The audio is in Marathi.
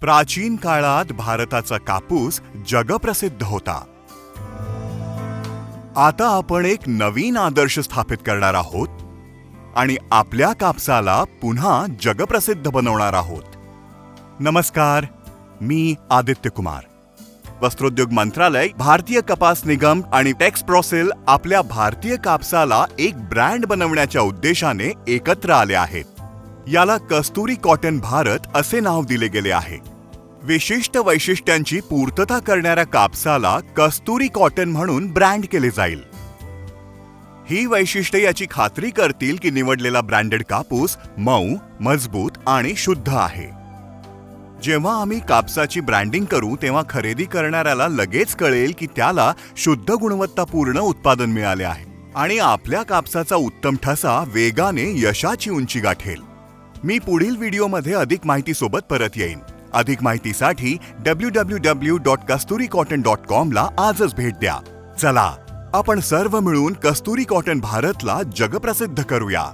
प्राचीन काळात भारताचा कापूस जगप्रसिद्ध होता. आता आपण एक नवीन आदर्श स्थापित करणार आहोत आणि आपल्या कापसाला पुन्हा जगप्रसिद्ध बनवणार आहोत. नमस्कार मी आदित्य कुमार. वस्त्रोद्योग मंत्रालय भारतीय कपास निगम आणि टेक्स प्रोसेल आपल्या भारतीय कापसाला एक ब्रँड बनवण्याच्या उद्देशाने एकत्र आले आहेत. याला कस्तुरी कॉटन भारत असे नाव दिले गेले आहे. विशिष्ट वैशिष्ट्यांची पूर्तता करणाऱ्या कापसाला कस्तुरी कॉटन म्हणून ब्रँड केले जाईल. ही वैशिष्ट्ये याची खात्री करतील की निवडलेला ब्रँडेड कापूस मऊ मजबूत आणि शुद्ध आहे. जेव्हा आम्ही कापसाची ब्रँडिंग करू तेव्हा खरेदी करणाऱ्याला लगेच कळेल की त्याला शुद्ध गुणवत्तापूर्ण उत्पादन मिळाले आहे आणि आपल्या कापसाचा उत्तम ठसा वेगाने यशाची उंची गाठेल. मी पुढील व्हिडिओमध्ये अधिक माहितीसोबत परत येईन. अधिक माहितीसाठी W W W dot Kasturi cotton dot कॉमला आजच भेट द्या. चला आपण सर्व मिळून कस्तुरी कॉटन भारतला जगप्रसिद्ध करूया.